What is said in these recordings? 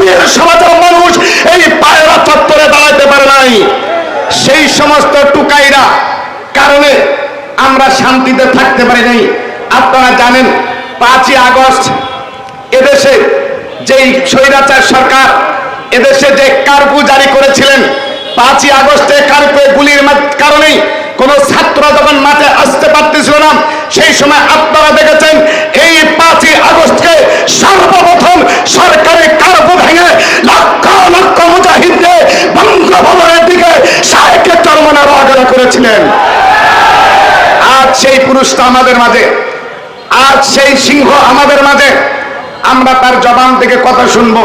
কুমির সমাজের মানুষ এই পায়রা চত্বরে দাঁড়াতে পারে নাই। সেই সমস্ত টুকাইরা কারণে আমরা শান্তিতে থাকতে পারি নাই। আপনারা জানেন, পাঁচই আগস্ট এদেশে যেই স্বৈরাচার সরকার, এদেশে যে কার্পু জারি করেছিলেন, পাঁচই আগস্টে কার্পে গুলির কারণেই কোন ছাত্র যখন মাঠে আসতে পারতেছিল না, সেই সময় আপনারা দেখেছেন করেছিলেন আজ সেই পুরুষটা আমাদের মাঝে। আজ সেই সিংহ আমাদের মাঝে। আমরা তার জবান থেকে কথা শুনব।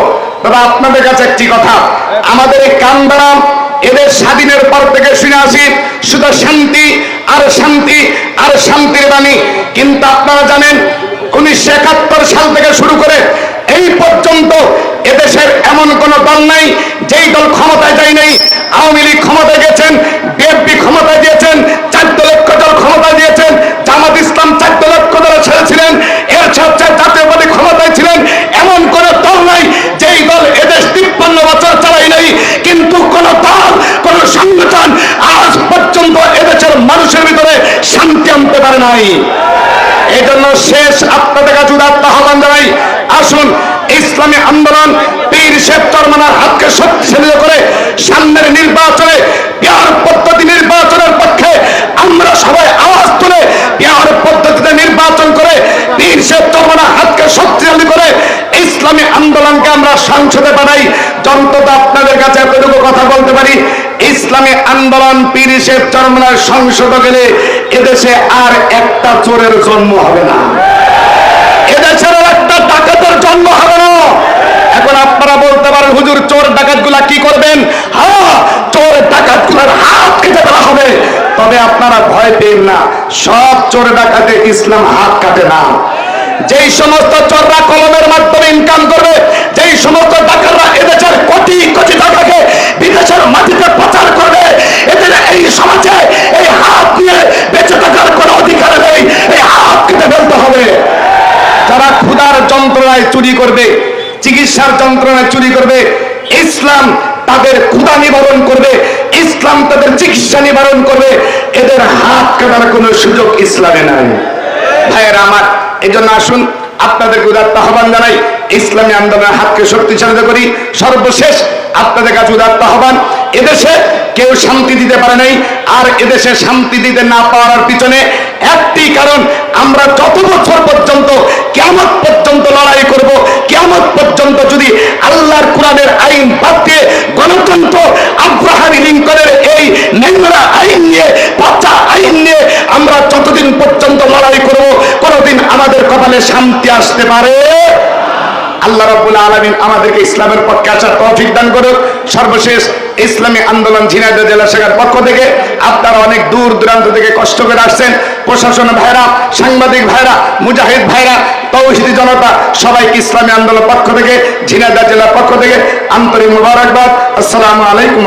তবে আপনাদের কাছে একটি কথা। আমাদের এই কান্দারাম এদের স্বাধীনের পর থেকে শুনে আসি, শুধু শান্তি আর শান্তি আর শান্তির বাণী। কিন্তু আপনারা জানেন, উনিশশো একাত্তর সাল থেকে শুরু করে এই পর্যন্ত এদেশের এমন কোন দল নাই, যেই দল ক্ষমতায় যায় নাই। আওয়ামী লীগ ক্ষমতায় গেছেন, বিএনপি ক্ষমতায় দিয়েছেন চারটে লক্ষ দল ক্ষমতায় দিয়েছেন জামাত ইসলাম চারটে লক্ষ দল ছেড়েছিলেন এর সাথে জাতীয়বাদী ক্ষমতায় ছিলেন এমন কোন দল নাই যেই দল এদেশ তিপ্পান্ন বছর চালাই নাই কিন্তু কোন দল কোন সংগঠন আজ পর্যন্ত এদেশের মানুষের ভিতরে শান্তি আনতে পারে নাই এই জন্য শেষ আপনাদের কাছে উদাত্ত আহ্বান জানাই। আসুন, ইসলামী আন্দোলন, পীর শেখ চরমানার হাতকে শক্তিশালী করে সামনের নির্বাচনে পেয়ার পদ্ধতি নির্বাচনের পক্ষে আমরা সবাই আওয়াজ তুলে পেয়ার পদ্ধতিতে নির্বাচন করে, পীর শেখ চরমানার হাতকে শক্তিশালী করে ইসলামী আন্দোলনকে আমরা সংসদে বানাই যন্ত্রটা আপনাদের কাছে এতটুকু কথা বলতে পারি, ইসলামী আন্দোলন পীর শেখ চরমানার সংসদ গেলে এদেশে আর একটা চোরের জন্ম হবে না। এদেশের একটা ডাকাতের জন্ম হবে না। এখন আপনারা বলতে পারেন, হুজুর, চোর ডাকাতগুলা কি করবেন? হ্যাঁ চোর ডাকাতগুলার হাত কেটে দেওয়া হবে। তবে আপনারা ভয় পেন না, সব চোর ডাকাতে ইসলাম হাত কাটে না। যেই সমস্ত চোররা কলমের মাধ্যমে ইনকাম করবে যেই সমস্ত ডাকাতরা এদেশের কোটি কোটি টাকাকে বিদেশের মাটিতে পাচার করবে এদের এই সমাজে এই হাত নিয়ে বেঁচে থাকার কোনো অধিকার নেই এই হাত কেটে ফেলতে হবে যারা ক্ষুধার যন্ত্রণায় চুরি করবে, চিকিৎসার যন্ত্রণায় চুরি করবে, ইসলাম তাদের ক্ষুধা নিবারণ করবে, ইসলাম তাদের চিকিৎসা নিবারণ করবে, এদের হাত কাটার কোনো সুযোগ ইসলামে নাই। ভাইয়েরা আমার এই জন্য আসুন আপনাদের উদাত্ত আহ্বান জানাই, ইসলামী আন্দোলনের হাতকে শক্তিশালী করি। সর্বশেষ আপনাদের কাছে উদাত্ত আহ্বান, এদেশে কেউ শান্তি দিতে পারে নাই, আর এদেশে শান্তি দিতে না পাওয়ার পিছনে একটি কারণ আমরা যত বছর পর্যন্ত কেমন পর্যন্ত লড়াই করব কেমন পর্যন্ত যদি আল্লাহর কোরআনের আইন বাদ দিয়ে গণতন্ত্র আব্রাহাম লিঙ্কনের এই নোংরা আইন নিয়ে, পচা আইন নিয়ে আমরা যতদিন পর্যন্ত লড়াই করব, কোনোদিন আমাদের কপালে শান্তি আসতে পারে। আল্লাহ রাব্বুল আলামিন আমাদেরকে ইসলামের পক্ষে আসার তৌফিক দান করুক। সর্বশেষ ইসলামী আন্দোলন ঝিনাইদহ জেলা শাখার পক্ষ থেকে আপনারা অনেক দূর দূরান্ত থেকে কষ্ট করে আসছেন। প্রশাসন ভাইরা সাংবাদিক ভাইরা মুজাহিদ ভাইরা তৌহিদি জনতা, সবাইকে ইসলামী আন্দোলন পক্ষ থেকে ঝিনাইদা জেলার পক্ষ থেকে আন্তরিক মুবারকবাদ। আসসালামু আলাইকুম